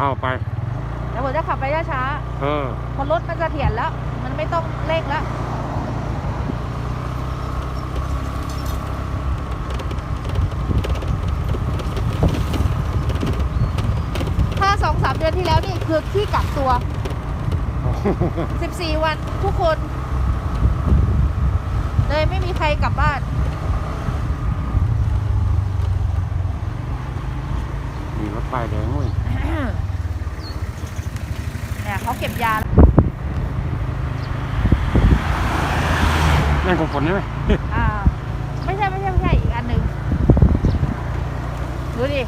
เอาไปแล้วผมจะขับไปช้าเออๆพอรถมันจะเถียนแล้ว มันไม่ต้องเร่งแล้วถ้าสองสามเดือนที่แล้วนี่คือขี้กักตัว 14 วันทุกคน เลยไม่มีใครกลับบ้าน มีรถ ป้ายแดงเว้ยเนี่ยเขาเก็บยาแล้วนั่นของฝนใช่ไหมอ่าไม่ใช่ไม่ใช่ไม่ใช่อีกอันหนึ่งดูดิ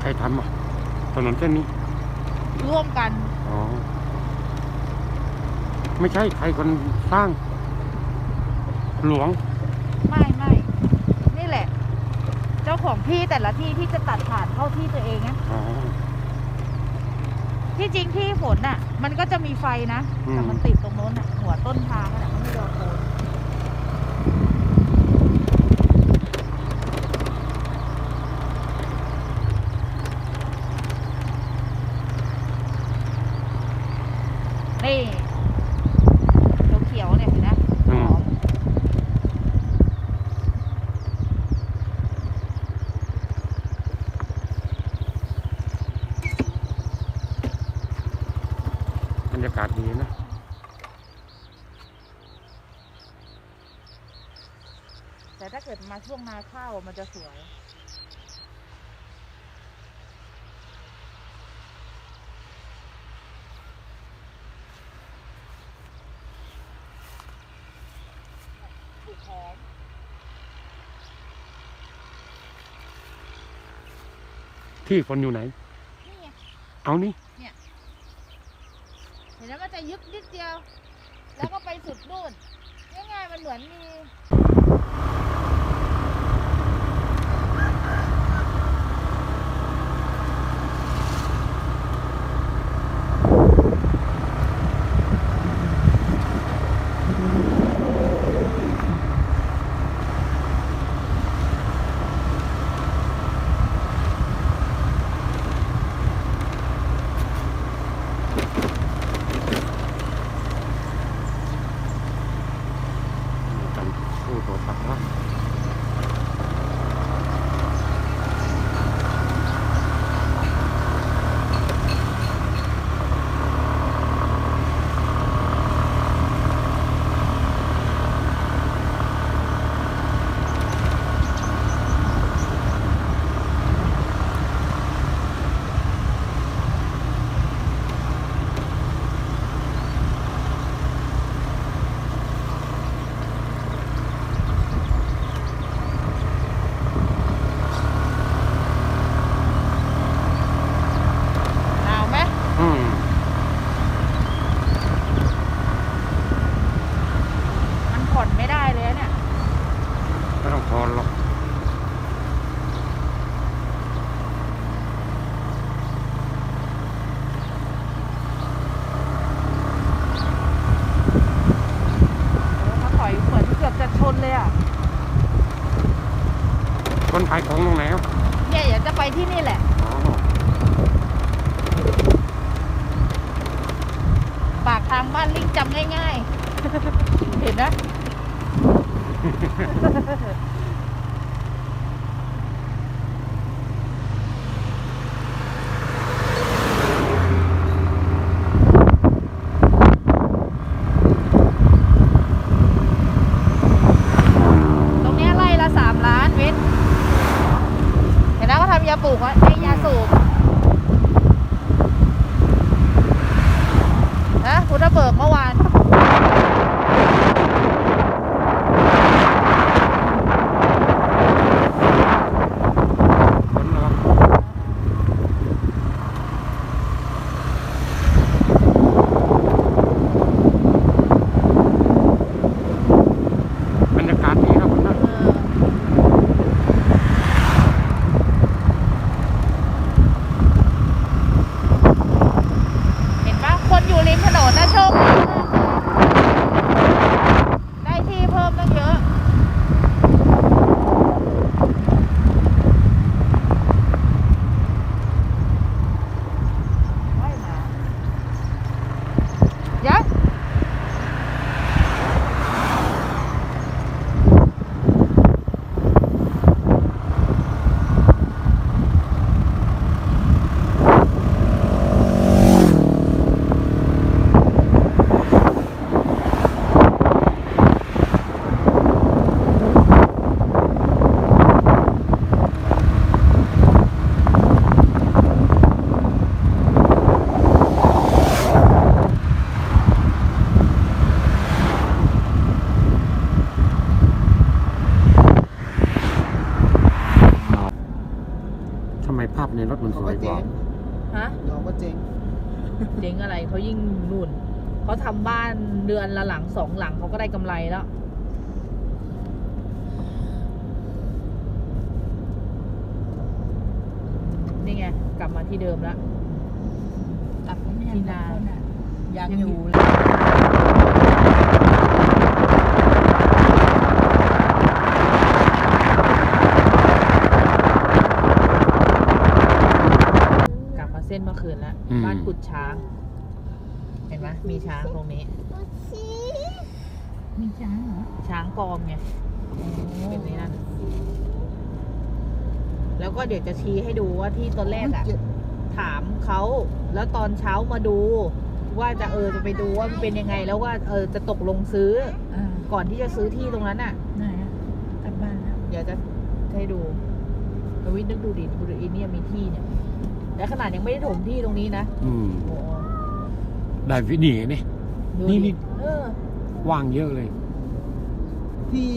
ใครทำอะถนนเส้นนี้ร่วมกัน อ๋อ ไม่ใช่ใครคนสร้าง หลวง ไม่ไม่นี่แหละ เจ้าของที่แต่ละที่ที่จะตัดผ่านเข้าที่ตัวเองนะอ๋อ ที่จริงที่ฝนน่ะ มันก็จะมีไฟนะอืม แต่มันติดตรงโน้นน่ะหัวต้นทางน่ะมันไม่ยอมโคนนี่เขียวๆเนี่ยเห็นไหม อืม หอม บรรยากาศดีนะ แต่ถ้าเกิด มาช่วงนาข้าวมันจะสวยบุกหอมที่ฝนอยู่ไหน นี่ไงเอานี่ เห็นไหมมันจะยึกนิดเดียว แล้วก็ไปสุดนู่นง่ายๆมันเหมือนมี กัน ผู้ตรวจสอบว่า หนาวไหม อืม มันผ่อนไม่ได้เลยอะเนี่ย ไม่ต้องทอนหรอก โอ้มาถอยเหมือนเกือบจะชนเลยอะ คนขายของตรงไหนอะ เนี่ยเดี๋ยวจะ ไปที่นี่แหละ ฮะยอมว่าเจ๊งเจ๊งอะไรเขายิ่งนู่นเขาทำบ้านเดือนละหลังสองหลังเขาก็ได้กำไรแล้วนี่ไงกลับมาที่เดิมแล้วตับก็ไม่ที่นายังอยู่เลย กลับมาเส้นเมื่อคืนแล้วอืม บ้านกุดช้าง เห็นไหมมีช้างตรงนี้ มีช้างเหรอช้างปลอมไงเป็นนี่นั่นแล้วก็เดี๋ยวจะชี้ให้ดูว่าที่ตอนแรกอะเจ็บถามเขาแล้วตอนเช้ามาดู ว่าจะเออจะไปดูว่ามันเป็นยังไง แล้วว่าเออจะตกลงซื้อ อ่าก่อนที่จะซื้อที่ตรงนั้นอะไหนอะกลับบ้านแล้วเดี๋ยวจะให้ดู ทวิตนึกดูดิดูดิเนี่ยมีที่เนี่ยและขนาดยังไม่ได้ถมที่ตรงนี้นะอืมโอ้ได้วิดีนี่ดูนี่ดินี่เออ ว่างเยอะเลย ที่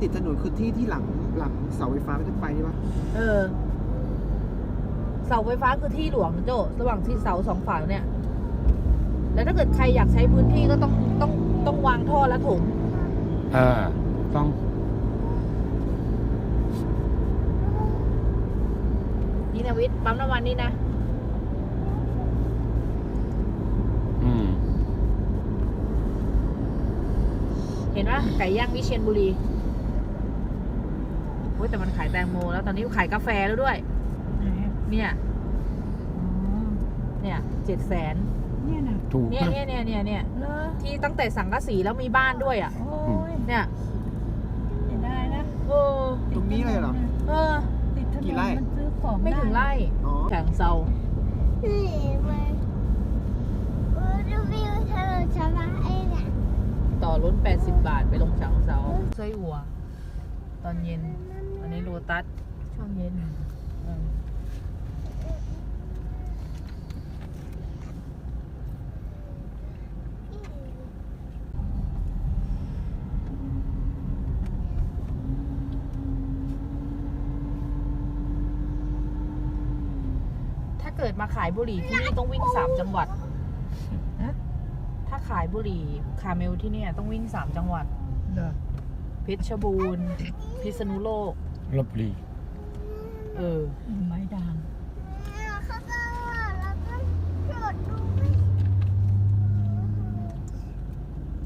ติดถนนคือที่ที่หลังหลังเสาไฟฟ้าไม่ต้องไปนี่ปะเออ เสาไฟฟ้าคือที่หลวงนะโจระหว่างที่เสาสองฝั่งเนี่ย แล้วถ้าเกิดใครอยากใช้พื้นที่ก็ต้องต้องต้องวางท่อและถม เออ ต้อง นี่นะวิทย์ปั๊มน้ำมันนี่นะอืมเห็นปะไก่ย่างวิเชียนบุรีโอ้ยแต่มันขายแตงโมแล้วตอนนี้ขายกาแฟแล้วด้วยไหนอะเนี่ยอ๋อเนี่ยเจ็ดแสนเนี่ยนะถูกเนี่ยนะเนี่ยเนี่ยเนี่ยเนี่ยเลอที่ตั้งแต่สังกะสีแล้วมีบ้านด้วยอะโอ้ยเนี่ยเสียดายนะเออตรงนี้เลยเหรอ เออติดถนนกี่ไร่มันซื้อ ของไม่ถึงด้ไร่อ๋อแข็งเซาต่อรถ80 บาทไปลงฉางเซาไส้อัว ตอนเย็นอันนี้โรตัสช่วงเย็นเออถ้า เกิดมาขายบุหรี่ที่นี่ต้องวิ่งสามจังหวัดฮะถ้าขายบุหรี่คาเมลที่เนี่ยต้องวิ่งสามจังหวัดเหรอเพชรบูรณ์ พิษณุโลก ลบบุรี เออ ไม้ด่าง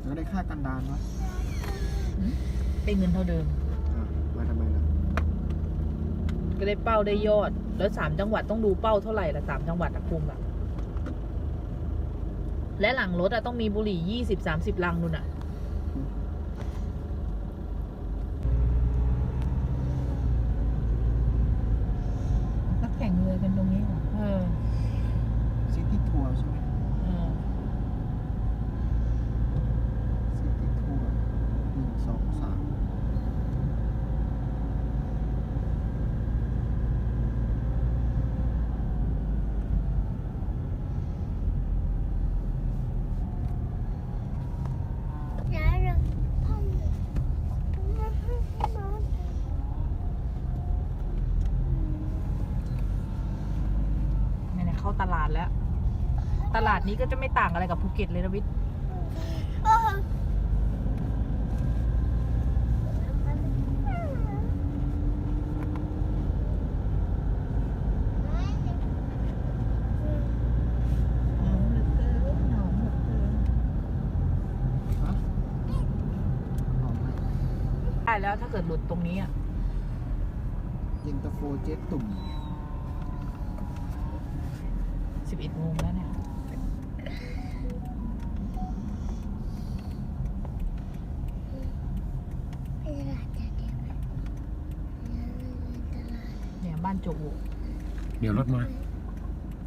แล้วได้ค่ากันดานวะได้เงินเท่าเดิมอะมาทำไมล่ะ ก็ได้เป้าได้ยอด แล้วสามจังหวัดต้องดูเป้าเท่าไหร่ละสามจังหวัดอะคุมอะและหลังรถอะต้องมีบุหรี่ยี่สิบสามสิบลังนู่นอะก็แข่งเรือกันตรงนี้เหรอเออซิตี้ทัวร์ใช่ไหม เออ ซิตี้ทัวร์หนึ่งสองสาม เนี่ยๆเข้าตลาดแล้ว ตลาดนี้ก็จะไม่ต่างอะไรกับภูเก็ตเลยนะวิทย์หอมเหลือเกินหอมเหลือเกินฮะหอมไหมได้แล้วถ้าเกิดหลุดตรงนี้อะเย็นตาโฟเจ๊ตุ่มสิบเอ็ดโมงแล้ว โจโวเดี๋ยวรถมา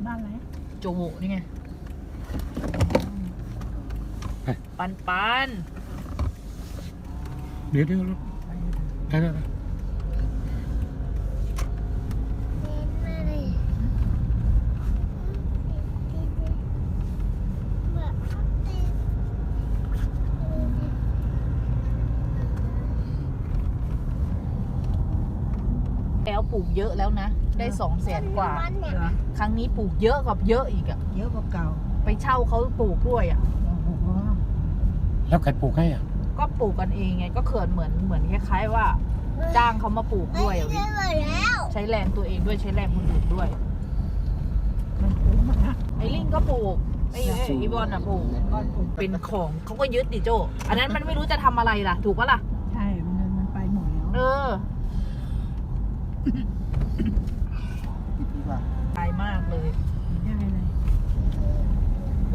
บ้านอะไรโจโวนี่ไงเฮ้ยปันปันเดี๋ยวเดี๋ยวรถได้ได้ได้แล้วปลูก เยอะแล้วนะ ได้สองแสนกว่าเหรอครั้งนี้ปลูกเยอะกว่าเยอะอีกอะเยอะกว่าเก่าไปเช่าเขาปลูกด้วยอะโอ้โหแล้วใครปลูกให้อะ ก็ปลูกกันเองไง ก็เขื่อนเหมือนเหมือนคล้ายๆว่า จ้างเขามาปลูกด้วยอะวิใช้แรงตัวเองด้วยใช้แรงคนอื่นด้วยมันคุ้มอะไอ้ลิงก็ปลูกไอ้ไอ้อีบอลอะปลูกก็ปลูกเป็นของเขาก็ยึดดิโจ อันนั้นมันไม่รู้จะทำอะไรล่ะ ถูกปะล่ะ ใช่ มันมันไปหมดแล้ว เออ ปิดดีกว่าตายมากเลยไม่ได้เลย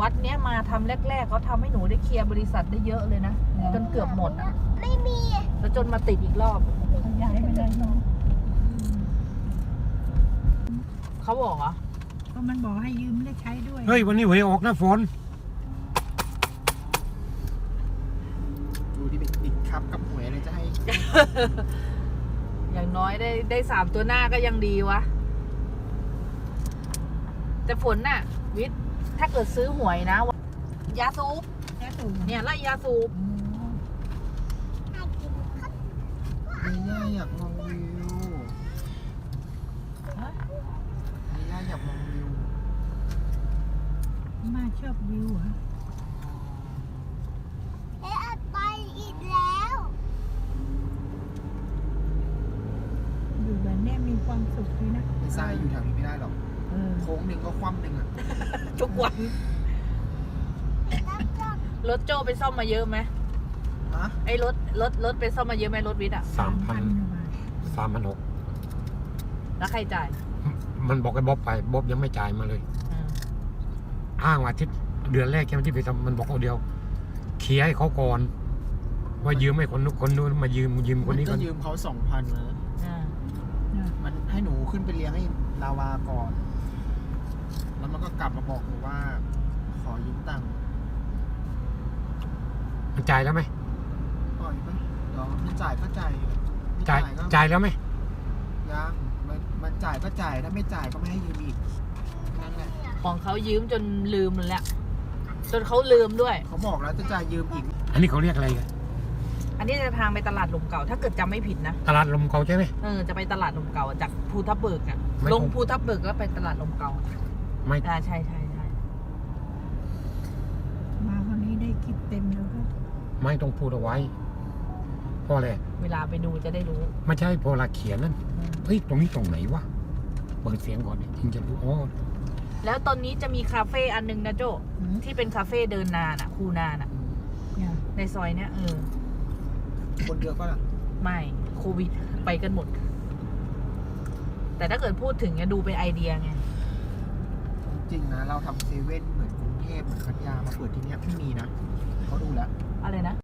วัดเนี้ยมาทำแรก ๆเขาทำให้หนูได้เคลียร์บริษัทได้เยอะเลยนะ จนเกือบหมดอะไม่มีแล้วจนมาติดอีกรอบเขาย้ายไปเลยเนาะเขาบอกเหรอ ก็มันบอกให้ยืมได้ใช้ด้วย เฮ้ย วันนี้หวยออกนะฝน ดูที่เป็นติดครับกับหวยอะไรจะให้ อย่างน้อยได้ได้สามตัวหน้าก็ยังดีวะ แต่ฝนน่ะ วิทย์ถ้าเกิดซื้อหวยนะ ยาสูบแค่ถูกเนี่ยไล่ยาสูบไม่ย่าอยากมองวิวไม่ย่าอยากมองวิว มาชอบวิวเหรอ ไปอีกแล้ว อยู่แบบเนี้ยมีความสุขดีนะ ไม่ ทรายอยู่แถวนี้ไม่ได้หรอกโค้งหนึ่งก็คว่ำหนึ่งอะทุกวัน รถโจไปซ่อมมาเยอะไหมฮะไอ้รถรถรถไปซ่อมมาเยอะไหมรถวิทย์อะ สามพันสามพันหกแล้วใครจ่ายมันบอกให้บ๊อบไปบ๊อบยังไม่จ่ายมาเลย อืมอ้างว่าอาทิตย์เดือนแรกใช่ไหมที่ไปทำมันบอกเอาเดียว เคลียร์ให้เขาก่อน ว่ายืมให้คนนู้นคนนู้นมายืมยืมคนนี้คก็ยืมเขาสองพันนะอ่าเนี่ยมัน ขึ้นไปเลี้ยงให้ลาวาก่อน แล้วมันก็กลับมาบอกหนูว่า ขอยืมตังค์มันจ่ายแล้วไหมปล่อยไปเดี๋ยวมันจ่ายก็จ่ายไม่จ่ายก็จ่ายแล้วไหมยังมันมันจ่ายก็จ่ายถ้าไม่จ่ายก็ไม่ให้ยืมอีกนั่นแหละของเขายืมจนลืมแล้วจนเขาลืมด้วย เขาบอกแล้วจะจ่ายยืมอีก อันนี้เขาเรียกอะไรกันอันนี้จะทางไปตลาดลมเก่า ถ้าเกิดจำไม่ผิดนะ ตลาดลมเขาใช่ไหมเออจะไปตลาดลมเก่าจาก ภูทับเบิกอะไม่ลงคง ภูทับเบิกแล้วไปตลาดลมเก่าไม่อ่าใช่ใช่ใช่มาคนนี้ได้คลิปเต็มแล้วก็ไม่ต้องพูดเอาไว้เพราะอะไรเวลาไปดูจะได้รู้ไม่ใช่พอเราเขียนนั่นอืมเฮ้ยตรงนี้ตรงไหนวะเปิดเสียงก่อนดิถึงจะรู้อ๋อแล้วตอนนี้จะมีคาเฟ่อันนึงนะโจอืมที่เป็นคาเฟ่เดินนานอะ คูนานอะเนี่ยในซอยเนี้ยเออคนเยอะก็ล่ะไม่โควิดไปกันหมด แต่ถ้าเกิดพูดถึงเนี่ยดูเป็นไอเดียไง จริงนะ เราทำเซเว่นเหมือนกรุงเทพเหมือนพัทยามาเปิดที่เนี้ยไม่มีนะเขาดูแล้ว อะไรนะ